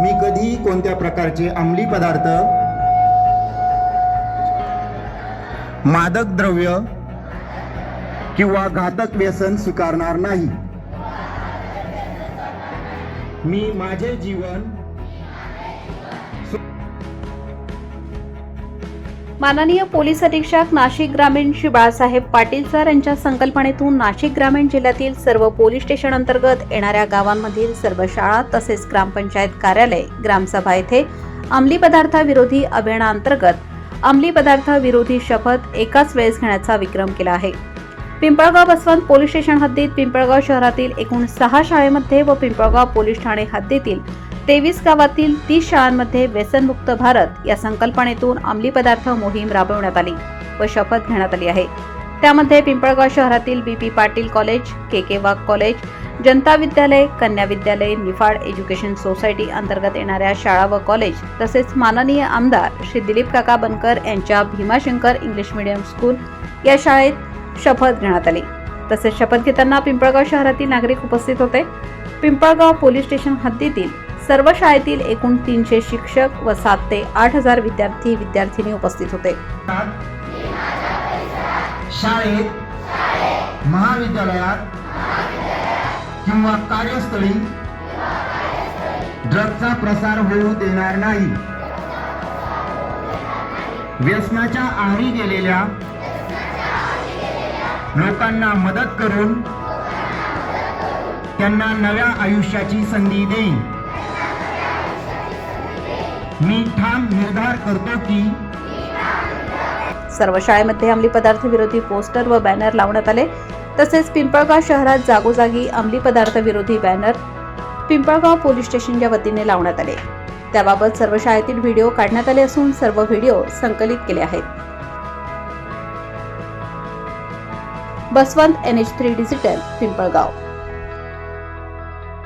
मी कधीही कोणत्या प्रकारचे अंमली पदार्थ मादक द्रव्य किंवा घातक व्यसन स्वीकारणार नाही. मी माझे जीवन माननीय पोलीस अधीक्षक नाशिक ग्रामीण श्री बाळासाहेब पाटील सर यांच्या संकल्पनेतून नाशिक ग्रामीण जिल्ह्यातील सर्व पोलीस स्टेशन अंतर्गत येणाऱ्या गावांमधील सर्व शाळा तसेच ग्रामपंचायत कार्यालय ग्रामसभा येथे अंमली पदार्थाविरोधी अभियानाअंतर्गत अंमली पदार्थ विरोधी शपथ एकाच वेळेस घेण्याचा विक्रम केला आहे. पिंपळगाव बसवंत पोलीस स्टेशन हद्दीत पिंपळगाव शहरातील एकूण सहा शाळेमध्ये व पिंपळगाव पोलीस ठाणे हद्दीतील तेवीस गावातील तीस शाळांमध्ये व्यसनमुक्त भारत या संकल्पनेतून अंमली पदार्थ मोहीम राबवण्यात आली व शपथ घेण्यात आली आहे. त्यामध्ये पिंपळगाव शहरातील B P Patil college K K Wagh college Janata Vidyalaya Kanya Vidyalaya Niphad education society अंतर्गत येणाऱ्या शाळा व कॉलेज तसेच माननीय आमदार श्री दिलीप काका बनकर यांच्या भीमाशंकर इंग्लिश मीडियम स्कूल या शाळेत शपथ घेण्यात आली. तसेच शपथ घेताना पिंपळगाव शहरातील नागरिक उपस्थित होते. पिंपळगाव पोलीस स्टेशन हद्दीतील सर्व शाळेतील एकूण तीनशे शिक्षक व सात ते आठ हजार विद्यार्थी विद्यार्थिनी उपस्थित होते. शाळेत महाविद्यालयात किंवा कार्यस्थळी ड्रगचा प्रसार होऊ देणार नाही. व्यसनाच्या आहारी गेलेल्या लोकांना मदत करून त्यांना नव्या आयुष्याची संधी देईन. मी ठाम निर्धार करतो की सर्व शाळेमध्ये अंमली पदार्थ विरोधी पोस्टर व बॅनर लावण्यात आले. तसेच पिंपळगाव शहरात जागोजागी अंमली पदार्थ विरोधी बॅनर पिंपळगाव पोलीस स्टेशनच्या वतीने लावण्यात आले. त्याबाबत सर्व शाळेतील व्हिडिओ काढण्यात आले असून सर्व व्हिडिओ संकलित केले आहेत. Baswant N H three digital Pimpalgaon.